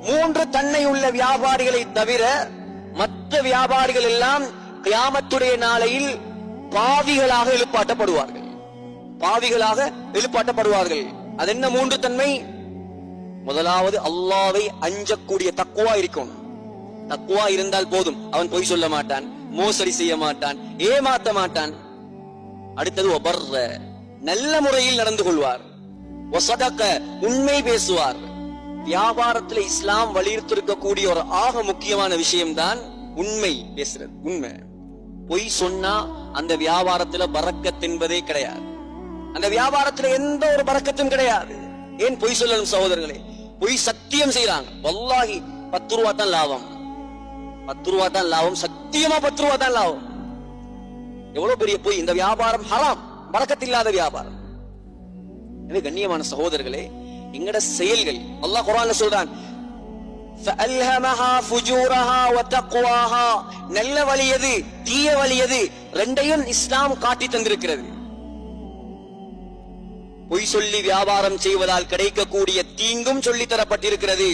மூன்று தன்னை உள்ள வியாபாரிகளை தவிர மற்ற வியாபாரிகள் எல்லாம் கியாமத்துடைய நாளையில் பாவிகளாக எழுப்பாட்டப்படுவார்கள். பாவிகளாக எழுப்பாட்டப்படுவார்கள். அது என்ன மூன்று தன்மை? முதலாவது அல்லாவை அஞ்சக்கூடிய தக்குவா இருக்கும் தக்குவா இருந்தால் போதும். அவன் பொய் சொல்ல மாட்டான் மோசடி செய்ய மாட்டான் ஏமாத்த மாட்டான். அடுத்தது ஒபர்ற நல்ல முறையில் நடந்து கொள்வார். உண்மை பேசுவார். வியாபாரத்துல இஸ்லாம் வலியுறுத்திருக்கக்கூடிய ஒரு ஆக முக்கியமான விஷயம்தான் உண்மை பேசுறது. உண்மை. பொய் சொன்னா அந்த வியாபாரத்துல பறக்கத் என்பதே கிடையாது. அந்த வியாபாரத்துல எந்த ஒரு பறக்கத்தும் கிடையாது. ஏன் பொய் சொல்லணும் சகோதரர்களே? பொய் சத்தியம் செய்யறாங்க வல்லாகி பத்து ரூபா தான் லாபம். பத்து ரூபா தான் லாபம். சத்தியமா பத்து ரூபா தான் லாபம். எவ்வளவு பெரிய பொய்? இந்த வியாபாரம் ஹராம். பறக்கத்தில்லாத வியாபாரம். கண்ணியமான சகோதரர்களே எங்கட செயல்கள்? அல்லாஹ் குரான்ல சொல்றான் நல்ல வழி எது? தீய வழியது ரெண்டையும் இஸ்லாம் காட்டி தந்திருக்கிறது. பொய் சொல்லி வியாபாரம் செய்வதால் கிடைக்கக்கூடிய தீங்கும் சொல்லி தரப்பட்டிருக்கிறது.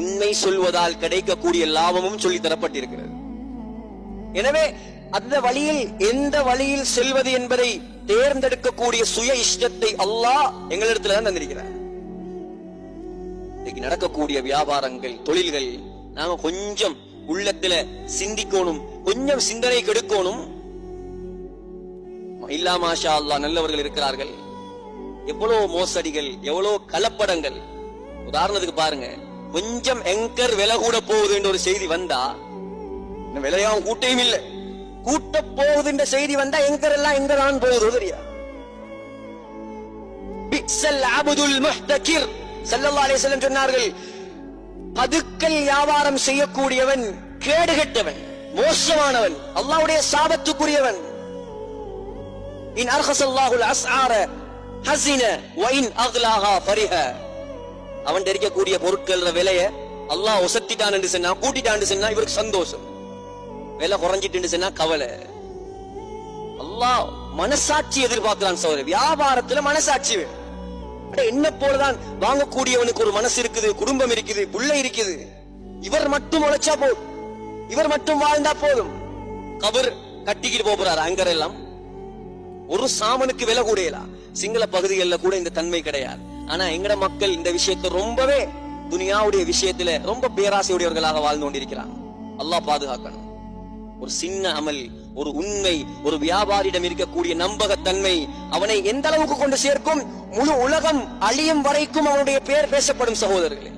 உண்மை சொல்வதால் கிடைக்கக்கூடிய லாபமும் சொல்லி தரப்பட்டிருக்கிறது. எனவே அந்த வழியில் எந்த வழியில் செல்வது என்பதை தேர்ந்தெடுக்கக்கூடிய சுய இஷ்டத்தை அல்லாஹ் எங்களிடத்துல தான் தந்திருக்கிறார். இன்னைக்கு நடக்கக்கூடிய வியாபாரங்கள் தொழில்கள் நாம கொஞ்சம் உள்ளத்துல சிந்திக்கணும் கொஞ்சம் சிந்தனை கெடுக்கணும். இல்லா மாஷா அல்லா நல்லவர்கள் இருக்கிறார்கள். எவ்வளவு மோசடிகள் எவ்வளவு கலப்படங்கள் உதாரணத்துக்கு பாருங்க கொஞ்சம் எங்கர் விலை கூட போகுதுன்ற ஒரு செய்தி வந்தா விலையாவும் கூட்டையும் இல்லை. கூட்ட போகுதுன்ற செய்தி வந்தா எங்கர் எல்லாம் எங்க தான் போகுது தெரியா பிக்சல் அபுதுல் முஹ்தகிர். செல்லல்லா அலைஹி சொன்னார்கள் பதுக்கல் வியாபாரம் செய்யக்கூடியவன் கேடுகெட்டவன் மோசமானவன் அல்லாவுடைய சாபத்துக்குரியவன். இன் அர்ஹசல்லாஹுல் அஸ்ஆர ஹஸின வைன் அக்லாஹா ஃபரிஹ. அவன் இருக்கக்கூடிய பொருட்கள் விலைய அல்லாஹ் ஒசத்திட்டான் என்று சொன்னா கூட்டிட்டான் சொன்னா இவருக்கு சந்தோஷம். விலை குறைஞ்சிட்டு சொன்னா கவலை. அல்லாஹ் மனசாட்சி எதிர்பார்க்கிறான் சோதரர் வியாபாரத்துல மனசாட்சி வேணும். அட, என்ன போலதான் வாங்கக்கூடியவனுக்கு ஒரு மனசு இருக்குது குடும்பம் இருக்குது பிள்ளை இருக்குது. இவர் மட்டும் உழைச்சா போதும். இவர் மட்டும் வாழ்ந்தா போதும். கபர் கட்டிக்கிட்டு போறாரு அங்கரெல்லாம் ஒரு சாமனுக்கு விலை கூடையலா? சிங்கள பகுதிகளில் கூட இந்த தன்மை கிடையாது. ஆனா எங்கட மக்கள் இந்த விஷயத்தை ரொம்பவே துனியாவுடைய விஷயத்துல ரொம்ப பேராசையுடையவர்களாக வாழ்ந்து கொண்டிருக்கிறாங்க. அல்லாஹ் பாதுகாக்கணும். ஒரு சின்ன அமல் ஒரு உண்மை ஒரு வியாபாரியிடம் இருக்கக்கூடிய நம்பகத்தன்மை அவனை எந்த அளவுக்கு கொண்டு சேர்க்கும்? முழு உலகம் அழியும் வரைக்கும் அவனுடைய பெயர் பேசப்படும் சகோதரர்களே.